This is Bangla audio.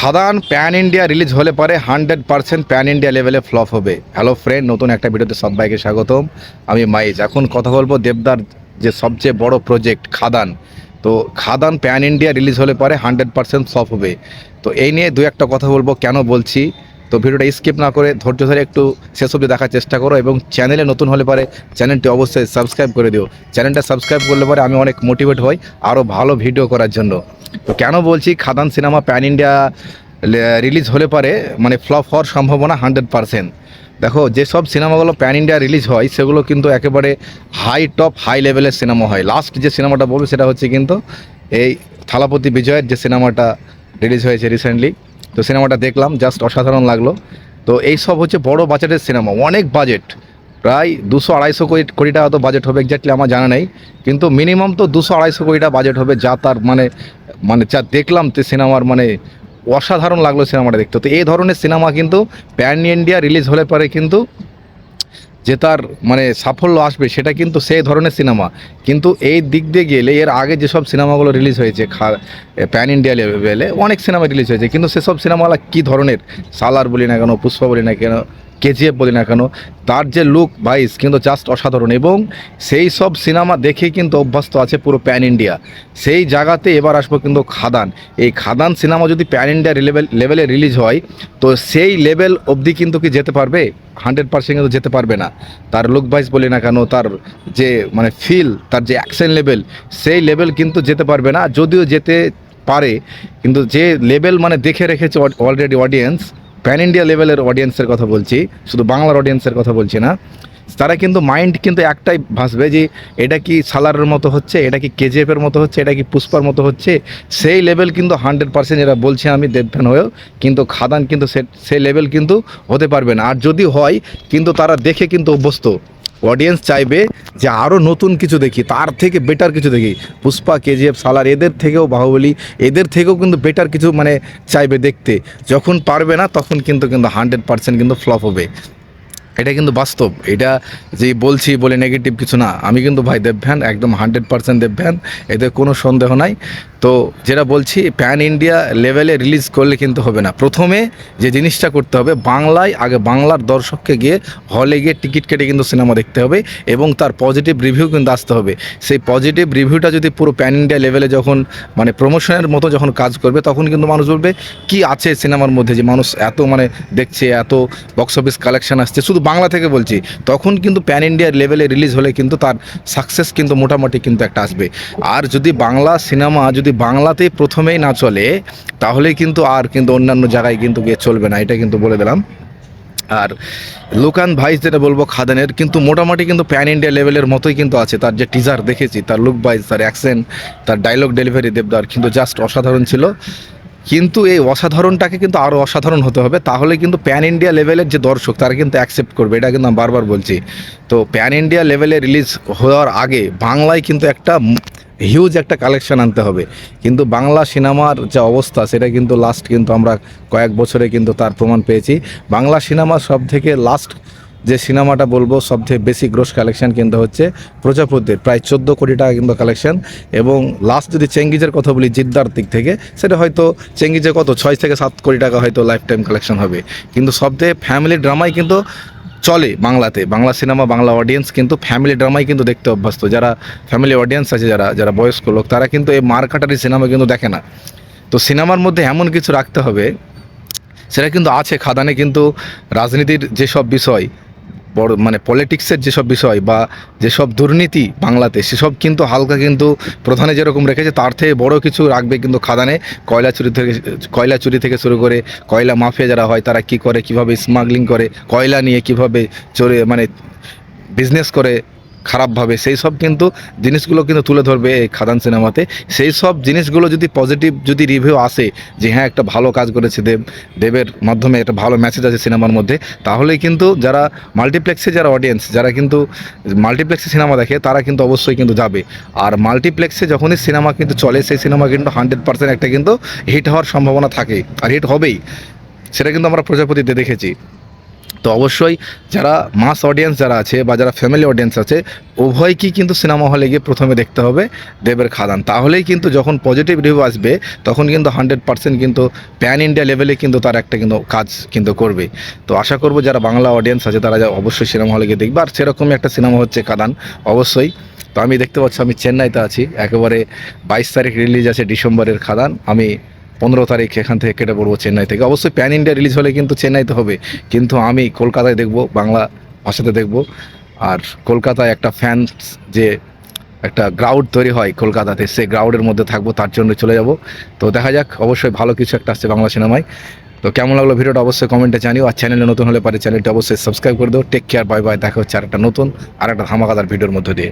খাদান প্যান ইন্ডিয়া রিলিজ হলে পরে হান্ড্রেড পার্সেন্ট প্যান ইন্ডিয়া লেভেলে ফ্লপ হবে। হ্যালো ফ্রেন্ড, নতুন একটা ভিডিওতে সবাইকে স্বাগতম। আমি মাইজ। এখন কথা বলব দেবদার যে সবচেয়ে বড় প্রজেক্ট খাদান। তো খাদান প্যান ইন্ডিয়া রিলিজ হলে পরে হান্ড্রেড পার্সেন্ট ফ্লপ হবে। তো এই নিয়ে দু একটা কথা বলব, কেন বলছি? তো ভিডিওটা স্কিপ না করে ধৈর্য ধরে একটু শেষ অবধি দেখার চেষ্টা করো এবং চ্যানেলে নতুন হলে পরে চ্যানেলটি অবশ্যই সাবস্ক্রাইব করে দিও। চ্যানেলটা সাবস্ক্রাইব করলে পরে আমি অনেক মোটিভেট হই আরও ভালো ভিডিও করার জন্য। তো কেন বলছি, Khadaan cinema pan India release হলে পরে মানে ফ্লপ হওয়ার সম্ভাবনা হান্ড্রেড পারসেন্ট। দেখো, যেসব সিনেমাগুলো প্যান ইন্ডিয়া রিলিজ হয়, সেগুলো কিন্তু একেবারে হাই টপ, হাই লেভেলের সিনেমা হয়। লাস্ট যে সিনেমাটা বলব, সেটা হচ্ছে কিন্তু এই থালাপতি বিজয়ের যে সিনেমাটা রিলিজ হয়েছে রিসেন্টলি। তো সিনেমাটা দেখলাম, জাস্ট অসাধারণ লাগল। তো এই সব হচ্ছে বড় বাজেটের সিনেমা, অনেক বাজেট। প্রায় দুশো আড়াইশো কোটি কোটি টাকা তো বাজেট হবে, এক্স্যাক্টলি আমার জানা নেই। কিন্তু মিনিমাম তো দুশো আড়াইশো কোটি টাকা বাজেট হবে, যা তার মানে মানে যা দেখলাম তো সিনেমার মানে অসাধারণ লাগল সিনেমাটা দেখতে। তো এই ধরনের সিনেমা কিন্তু প্যান ইন্ডিয়া রিলিজ হলে পরে কিন্তু যে তার মানে সাফল্য আসবে, সেটা কিন্তু সেই ধরনের সিনেমা। কিন্তু এই দিক দিয়ে গেলে এর আগে যেসব সিনেমাগুলো রিলিজ হয়েছে, খা প্যান ইন্ডিয়া লেভেলে অনেক সিনেমা রিলিজ হয়েছে। কিন্তু সেসব সিনেমাগুলো কী ধরনের? সালার বলি না কেন, পুষ্পা বলি না কেন কেজিএফ বলি না কেন, তার যে লুক ভাইস কিন্তু জাস্ট অসাধারণ এবং সেই সব সিনেমা দেখে কিন্তু অভ্যস্ত আছে পুরো প্যান ইন্ডিয়া সেই জায়গাতে এবার আসব কিন্তু খাদান। এই খাদান সিনেমা যদি প্যান ইন্ডিয়া লেভেল লেভেলে রিলিজ হয়, তো সেই লেভেল অবধি কিন্তু কি যেতে পারবে? হান্ড্রেড পার্সেন্ট কিন্তু যেতে পারবে না। তার লুক ভাইস বলি না কেন, তার যে মানে ফিল তার যে অ্যাকশন লেভেল সেই লেভেল কিন্তু যেতে পারবে না। যদিও যেতে পারে, কিন্তু যে লেভেল মানে দেখে রেখেছে অলরেডি অডিয়েন্স প্যান ইন্ডিয়া লেভেলের অডিয়েন্সের কথা বলছি, শুধু বাংলার অডিয়েন্সের কথা বলছি না। তারা কিন্তু মাইন্ড কিন্তু একটাই ভাসবে যে, এটা কি সালারের মতো হচ্ছে, এটা কি কেজিএফের মতো হচ্ছে, এটা কি পুষ্পার মতো হচ্ছে? সেই লেভেল কিন্তু হান্ড্রেড পার্সেন্ট এরা বলছে আমি দেবফ্যান হয়েও, কিন্তু খাদান কিন্তু সে- সেই লেভেল কিন্তু হতে পারবে না। আর যদি হয়, কিন্তু তারা দেখে কিন্তু অভ্যস্ত। অডিয়েন্স চাইবে যে আরও নতুন কিছু দেখি, তার থেকে বেটার কিছু দেখি। পুষ্পা, কেজিএফ, সালার, এদের থেকেও বাহুবলী, এদের থেকেও কিন্তু বেটার কিছু মানে চাইবে দেখতে। যখন পারবে না, তখন কিন্তু কিন্তু হান্ড্রেড পার্সেন্ট কিন্তু ফ্লপ হবে। এটা কিন্তু বাস্তব। এটা যে বলছি বলে নেগেটিভ কিছু না। আমি কিন্তু ভাই দেবভ্যান একদম হান্ড্রেড পার্সেন্ট দেবভ্যান এতে কোনো সন্দেহ নাই। তো যেটা বলছি প্যান ইন্ডিয়া লেভেলে রিলিজ করলে কিন্তু হবে না। প্রথমে যে জিনিসটা করতে হবে, বাংলায়, আগে বাংলার দর্শককে গিয়ে হলে গিয়ে টিকিট কেটে কিন্তু সিনেমা দেখতে হবে এবং তার পজিটিভ রিভিউ কিন্তু আসতে হবে। সেই পজিটিভ রিভিউটা যদি পুরো প্যান ইন্ডিয়া লেভেলে যখন মানে প্রমোশনের মতো যখন কাজ করবে, তখন কিন্তু মানুষ বলবে, কি আছে সিনেমার মধ্যে যে মানুষ এত মানে দেখছে, এত বক্স অফিস কালেকশন আসছে? শুধু বাংলা থেকে বলছি, তখন কিন্তু প্যান ইন্ডিয়ার লেভেলে রিলিজ হলে কিন্তু তার সাকসেস কিন্তু মোটামুটি কিন্তু একটা আসবে। আর যদি বাংলা সিনেমা যদি বাংলাতেই প্রথমেই না চলে, তাহলে কিন্তু আর কিন্তু অন্যান্য জায়গায় কিন্তু গিয়ে চলবে না, এটা কিন্তু বলে দিলাম। আর লুকান ভাইস যেটা বলব খাদানের, কিন্তু মোটামুটি কিন্তু প্যান ইন্ডিয়া লেভেলের মতোই কিন্তু আছে। তার যে টিজার দেখেছি, তার লুক ভাইস তার অ্যাকসেন্ট তার ডায়লগ ডেলিভারি দেবদার কিন্তু জাস্ট অসাধারণ ছিল। কিন্তু এই অসাধারণটাকে কিন্তু আরও অসাধারণ হতে হবে। তাহলে কিন্তু প্যান ইন্ডিয়া লেভেলের যে দর্শক, তারা কিন্তু অ্যাকসেপ্ট করবে। এটা কিন্তু আমি বারবার বলছি। তো প্যান ইন্ডিয়া লেভেলে রিলিজ হওয়ার আগে বাংলায় কিন্তু একটা হিউজ একটা কালেকশন আনতে হবে। কিন্তু বাংলা সিনেমার যে অবস্থা, সেটা কিন্তু লাস্ট কিন্তু আমরা কয়েক বছরে কিন্তু তার প্রমাণ পেয়েছি। বাংলা সিনেমা সব থেকে লাস্ট যে সিনেমাটা বলব সবথেকে বেশি গ্রোস কালেকশন কিন্তু হচ্ছে প্রজাপতির, প্রায় চোদ্দ কোটি টাকা কিন্তু কালেকশন এবং লাস্ট যদি চেঙ্গিজের কথা বলি, জিদ্দার দিক থেকে, সেটা হয়তো চেঙ্গিজে কত, ছয় থেকে সাত কোটি টাকা হয়তো লাইফ টাইম কালেকশন হবে। কিন্তু সবথেকে ফ্যামিলি ড্রামাই কিন্তু চলে বাংলাতে। বাংলা সিনেমা বাংলা অডিয়েন্স কিন্তু ফ্যামিলি ড্রামাই কিন্তু দেখতে অভ্যস্ত। যারা ফ্যামিলি অডিয়েন্স আছে, যারা যারা বয়স্ক লোক, তারা কিন্তু এই মারকাটারি সিনেমা কিন্তু দেখে না। তো সিনেমার মধ্যে এমন কিছু রাখতে হবে, সেটা কিন্তু আছে। খাদানে কিন্তু রাজনীতির যেসব বিষয় বড় মানে পলিটিক্সের যেসব বিষয় বা যেসব দুর্নীতি বাংলাতে, সেসব কিন্তু হালকা কিন্তু প্রধানে যেরকম রেখেছে, তার থেকে বড় কিছু রাখবে কিন্তু খাদানে। কয়লা চুরি থেকে কয়লা চুরি থেকে শুরু করে কয়লা মাফিয়া যারা হয়, তারা কি করে, কীভাবে স্মাগলিং করে, কয়লা নিয়ে কীভাবে চোরে মানে বিজনেস করে খারাপভাবে, সেই সব কিন্তু জিনিসগুলো কিন্তু তুলে ধরবে এই খাদান সিনেমাতে। সেই সব জিনিসগুলো যদি পজিটিভ যদি রিভিউ আসে যে হ্যাঁ একটা ভালো কাজ করেছে দেব, দেবের মাধ্যমে একটা ভালো মেসেজ আছে সিনেমার মধ্যে, তাহলে কিন্তু যারা মাল্টিপ্লেক্সে যারা অডিয়েন্স যারা কিন্তু মাল্টিপ্লেক্সে সিনেমা দেখে, তারা কিন্তু অবশ্যই কিন্তু যাবে। আর মাল্টিপ্লেক্সে যখনই সিনেমা কিন্তু চলে, সেই সিনেমা কিন্তু হান্ড্রেড পার্সেন্ট একটা কিন্তু হিট হওয়ার সম্ভাবনা থাকে, আর হিট হবেই। সেটা কিন্তু আমরা প্রজাপতিতে দেখেছি। তো অবশ্যই যারা মাস অডিয়েন্স যারা আছে বা যারা ফ্যামিলি অডিয়েন্স আছে, উভয়কেই কিন্তু সিনেমা হলে গিয়ে প্রথমে দেখতে হবে দেবের খাদান। তাহলেই কিন্তু যখন পজিটিভ রিভিউ আসবে, তখন কিন্তু হান্ড্রেড পার্সেন্ট কিন্তু প্যান ইন্ডিয়া লেভেলে কিন্তু তার একটা কিন্তু কাজ কিন্তু করবে। তো আশা করব যারা বাংলা অডিয়েন্স আছে, তারা অবশ্যই সিনেমা হলে গিয়ে দেখবে। আর সেরকমই একটা সিনেমা হচ্ছে খাদান, অবশ্যই। তো আমি দেখতে পাচ্ছি, আমি চেন্নাইতে আছি। একেবারে বাইশ তারিখ রিলিজ আছে ডিসেম্বরের খাদান। আমি পনেরো তারিখ এখান থেকে কেটে পড়ব চেন্নাই থেকে। অবশ্যই প্যান ইন্ডিয়া রিলিজ হলে কিন্তু চেন্নাইতে হবে। কিন্তু আমি কলকাতায় দেখব, বাংলা ভাষাতে দেখব। আর কলকাতায় একটা ফ্যান যে একটা গ্রাউড তৈরি হয় কলকাতাতে সেই গ্রাউডের মধ্যে থাকব, তার জন্য চলে যাব। তো দেখা যাক, অবশ্যই ভালো কিছু একটা আসছে বাংলা সিনেমায়। তো কেমন লাগল ভিডিওটা অবশ্যই কমেন্টে জানিও। আর চ্যানেলে নতুন হলে পারে চ্যানেলটা অবশ্যই সাবস্ক্রাইব করে দেবো টেক কেয়ার বাই বাই দেখা হচ্ছে আর একটা নতুন আর একটা ধামাকাদার ভিডিওর মধ্যে দিয়ে।